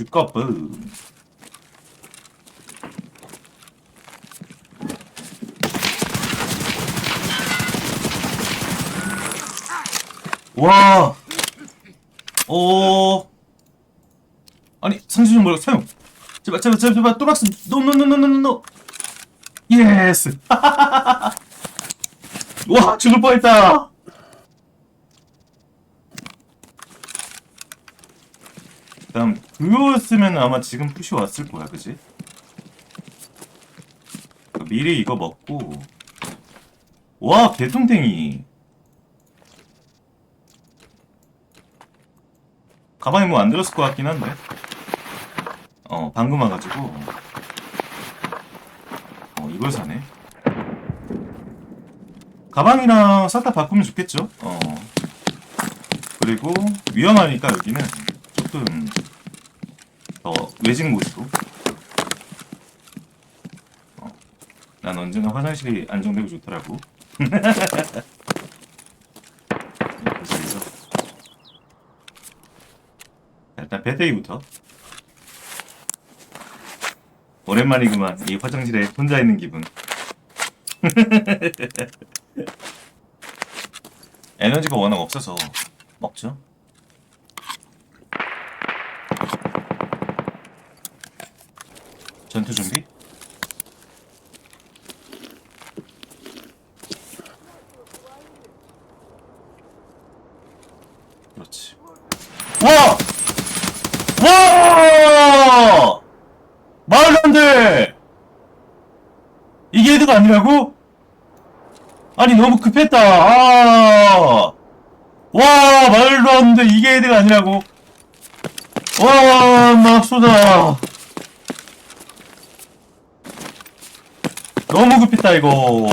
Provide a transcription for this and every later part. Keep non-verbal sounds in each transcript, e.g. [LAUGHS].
주꺼프. 와. 오. 아니 상시 좀 뭐라 사용. 제발 제발 제발 제발 또락스 노노노노노노. 예스. [LAUGHS] 와 죽을 뻔했다. 다음 그거였으면 아마 지금 푸시 왔을 거야, 그지? 미리 이거 먹고. 와 개통탱이. 가방에 뭐 안 들었을 것 같긴 한데. 어 방금 와가지고. 어 이걸 사네. 가방이랑 싹 다 바꾸면 좋겠죠? 어. 그리고 위험하니까 여기는 조금 더 외진 곳으로 어, 난 언제나 화장실이 안정되고 좋더라고. [LAUGHS] 일단 배대기부터. 오랜만이구만 이 화장실에 혼자 있는 기분. [LAUGHS] 에너지가 워낙 없어서 먹죠 전투 준비? 그렇지. 와! 와! 말도 안 돼! 이게 헤드가 아니라고? 아니, 너무 급했다. 아! 와, 말도 안 돼. 이게 헤드가 아니라고. 와, 막 쏟아. 너무 급했다, 이거.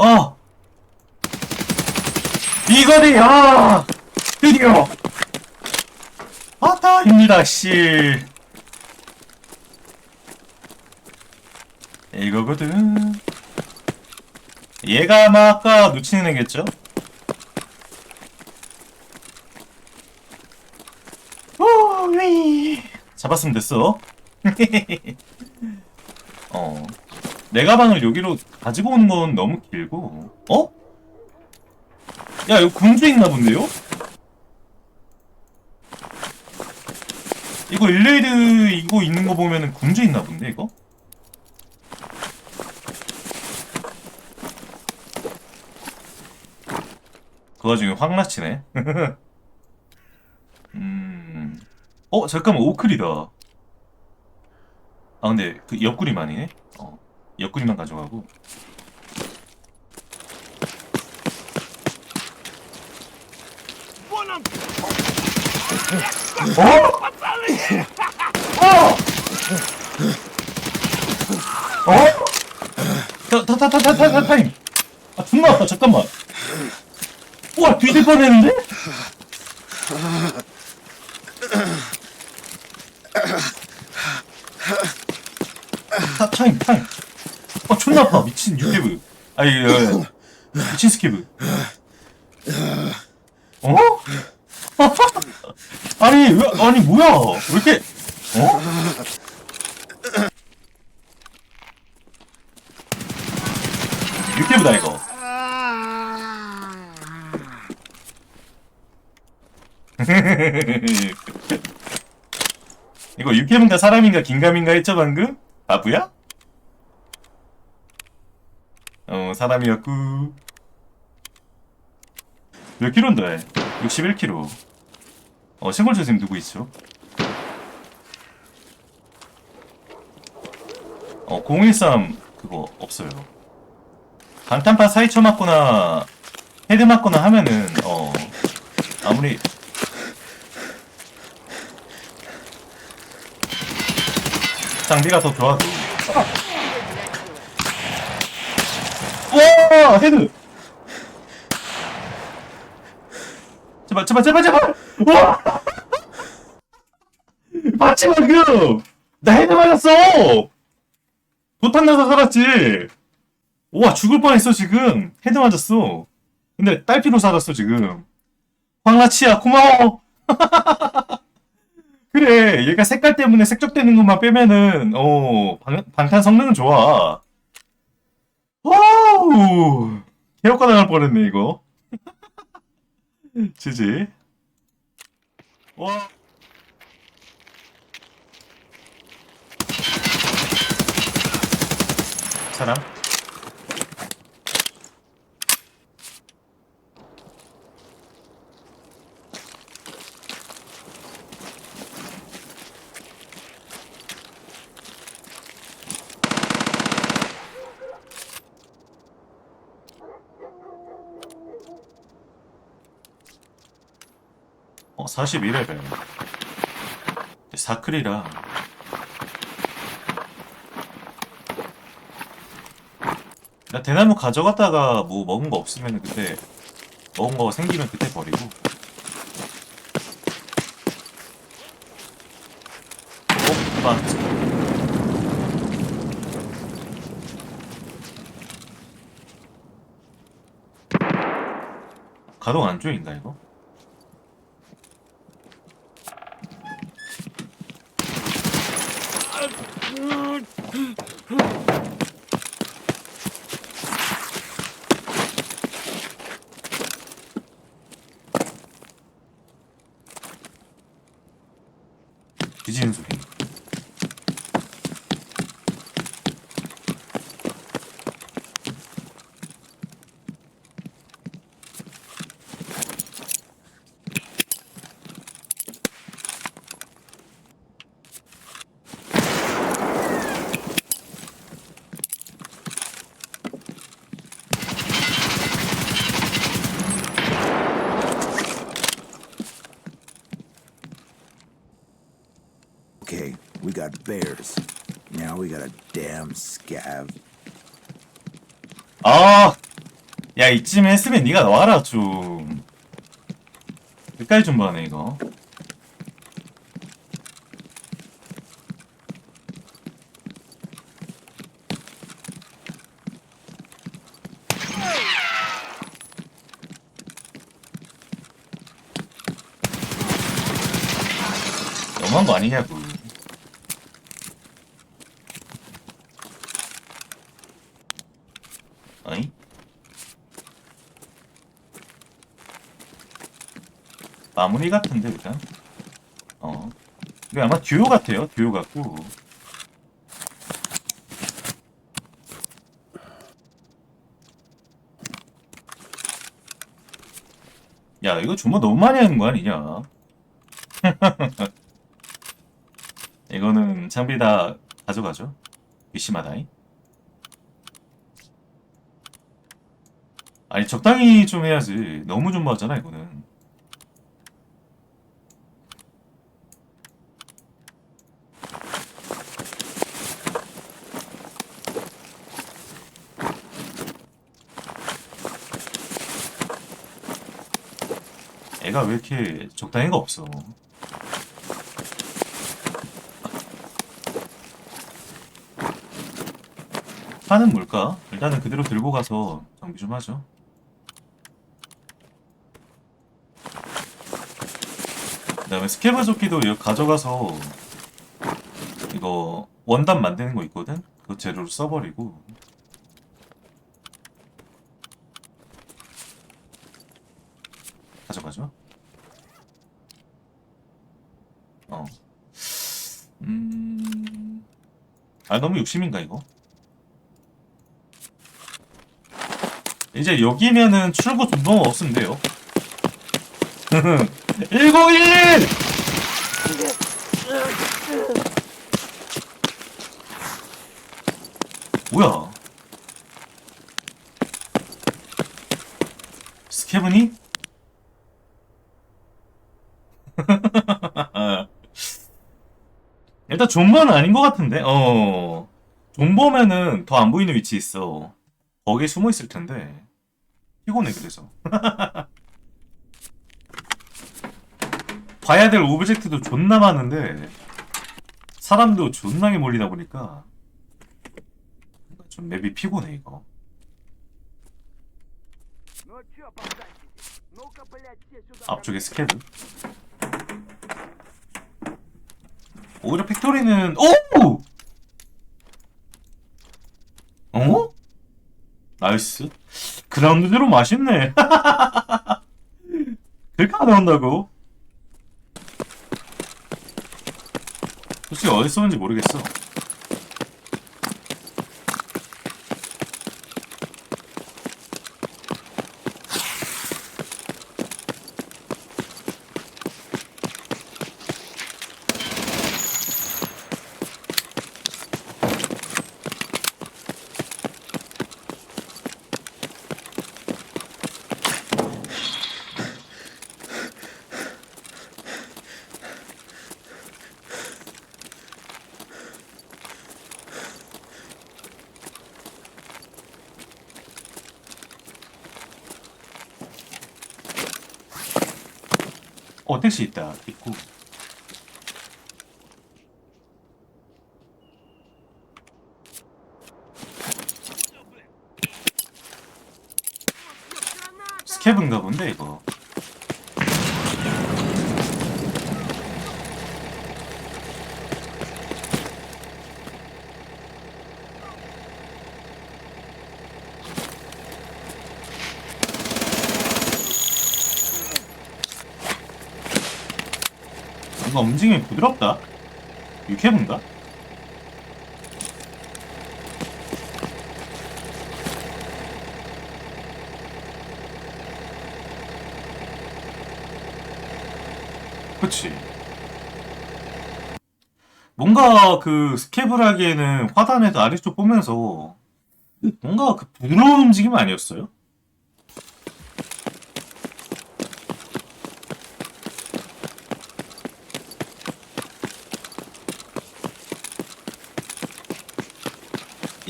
아! 이거리, 아! 드디어! 아따입니다, 씨. 이거거든. 얘가 아마 아까 놓치는 애겠죠? 오위 잡았으면 됐어. [LAUGHS] 어. 내 가방을 여기로 가지고 오는 건 너무 길고. 어? 야, 이거 군주에 있나 본데요? 이거 일레이드 이거 있는 거 보면은 군주에 있나 본데, 이거? 그 와중에 확 나치네. [LAUGHS] 음. 어, 잠깐만, 오클이다. 아, 근데 그 옆구리만 아니네? 어. 옆구리만 가져가고. 어? 어? 타, 타, 타, 타, 타, 타, 타, 타임. 아, 존나 아파, 잠깐만. 우와, 뒤질 뻔 했는데? 타, 타임, 타임. 아, 존나 아파, 미친 유튜브. 아니, 어, 미친 스키브. 어? 아니, 뭐야. 왜 이렇게, 어? 유튜브다, 이거. [LAUGHS] 이거 육회문가 사람인가 긴가민가 했죠 방금? 바보야? 어 사람이었구 몇 킬로인데? 61킬로 어 신골 선생님 누구 있죠? 어 013 그거 없어요. 방탄파 사이 쳐 맞거나 헤드 맞거나 하면은 어 아무리 장비가 더 좋아도. 와! 헤드! 제발 제발 제발 제발! 와 맞지 방금 나 헤드 맞았어. 도탄 나서 살았지. 우와 죽을 뻔했어 지금. 헤드 맞았어. 근데 딸피로 살았어 지금. 황라치야 고마워. [LAUGHS] 그래 얘가 색깔 때문에 색적되는 것만 빼면은 어 방, 방탄 성능은 좋아. 와우! 개혁가 당할 뻔했네 이거. [LAUGHS] 지지. 와 사람? 어 41레벨 사클이라 나 대나무 가져갔다가 뭐 먹은 거 없으면 그때 먹은 거 생기면 그때 버리고 어? 맞지 가동 안 중인가 이거? 뒤지는 소 Okay, we got bears. Now we got a damn scav. 아, 야 이쯤에 했으면 네가 나와라 좀. 끝까지 좀 봐네 이거. 너무한 거 아니냐고. 어이? 마무리 같은데 일단 어. 이거 아마 듀오 같아요 듀오 같고. 야 이거 주모 너무 많이 하는 거 아니냐? [LAUGHS] 이거는 장비 다 가져가죠. 위시마다이. 아니 적당히 좀 해야지. 너무 좀 맞잖아 이거는 애가 왜 이렇게 적당히가 없어 판은 뭘까? 일단은 그대로 들고 가서 정비 좀 하죠 그 다음에 스케브 조끼도 이거 가져가서 이거 원단 만드는 거 있거든? 그 재료로 써버리고 가져가죠 어. 음... 아 너무 욕심인가 이거? 이제 여기면은 출구 존버가 없으면 돼요 [LAUGHS] 101! 뭐야? 스케브니? 일단 존버는 아닌 것 같은데? 어. 존버면은 더 안 보이는 위치에 있어. 거기에 숨어 있을 텐데. 피곤해, 그래서. [LAUGHS] 봐야 될 오브젝트도 존나 많은데, 사람도 존나게 몰리다 보니까, 좀 맵이 피곤해, 이거. 앞쪽에 스케드. 오히려 팩토리는 오! 어? 나이스 그라운드대로 맛있네 [LAUGHS] 그렇게 안 나온다고 솔직히 어디서 온지 모르겠어 어 택시 있다. 있고. 스캡인가 본데 이거 뭔가 움직임이 부드럽다 유캐브인가? 그치 뭔가 그 스캡을 하기에는 화단에서 아래쪽 보면서 뭔가 그 부드러운 움직임 아니었어요?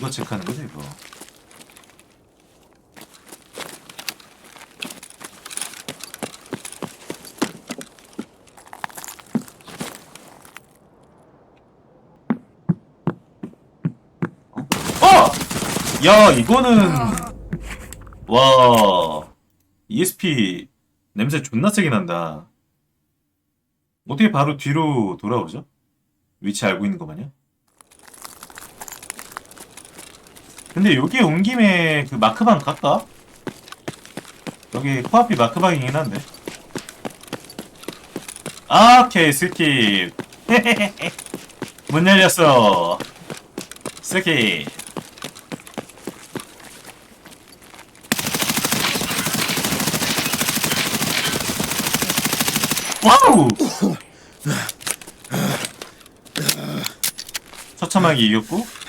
이거 체크하는 거지 이거 어? 야 이거는 와 ESP 냄새 존나 세게 난다 어떻게 바로 뒤로 돌아오죠? 위치 알고 있는 거 마냥? 근데 여기 온 김에 그 마크방 갈까? 여기 코앞이 마크방이긴 한데. 아, 오케이, 스킵. [LAUGHS] 문 열렸어. 스킵. 와우! [LAUGHS] 처참하게 이겼고.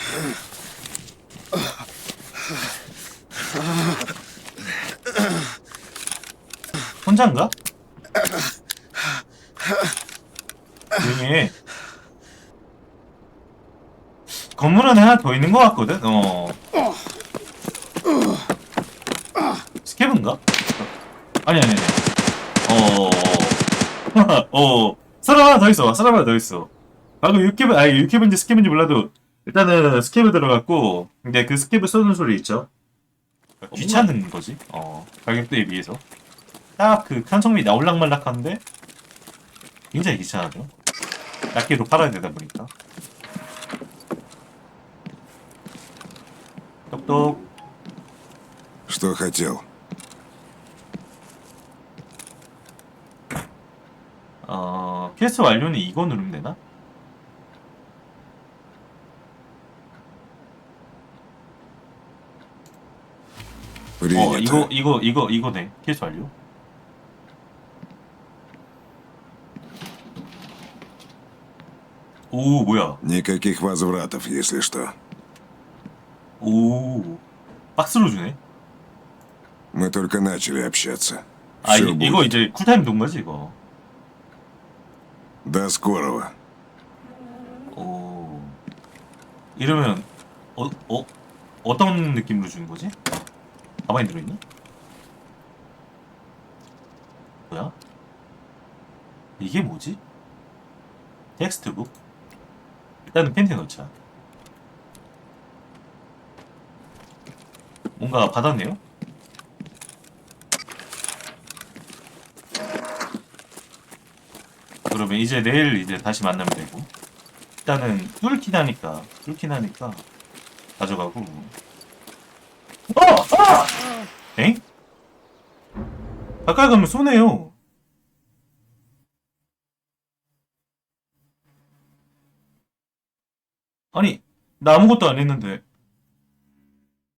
혼자인가? 조용히 해. 건물은 하나 더 있는 것 같거든? 어. 스캡인가? 아니, 아니, 아니. 어. [LAUGHS] 어. 사람 하나 더 있어. 사람 하나 더 있어. 방금 유캐브, 아니, 유캐브인지 스캡인지 몰라도, 일단은 스캡을 들어갔고, 근데 그 스캡을 쏘는 소리 있죠? 귀찮은 거지. 어. 가격대에 비해서. 딱 그 칸성미 나올락말락한데 굉장히 귀찮아요. 낱개로 팔아야 되다 보니까. 똑똑. Что хотел? 어, 퀘스트 완료는 이거 누르면 되나? 어, Принято. 이거, 이거, 이거, 이거네. 퀘스트 완료. 오, 뭐야. Никаких возвратов, если что. 오. 박스로 주네. Мы только начали общаться. 아, Всё 이, будет. 이거 이제 쿨타임 돈 거지, 이거. До скорого. 오. 이러면, 어, 어, 어떤 느낌으로 주는 거지? 가방에 들어있나? 뭐야? 이게 뭐지? 텍스트북? 일단은 팬티 넣자. 뭔가 받았네요? 그러면 이제 내일 이제 다시 만나면 되고 일단은 뚫긴 하니까 뚫긴 하니까 가져가고 어! 어! 엥? 가까이 가면 쏘네요 아니 나 아무것도 안 했는데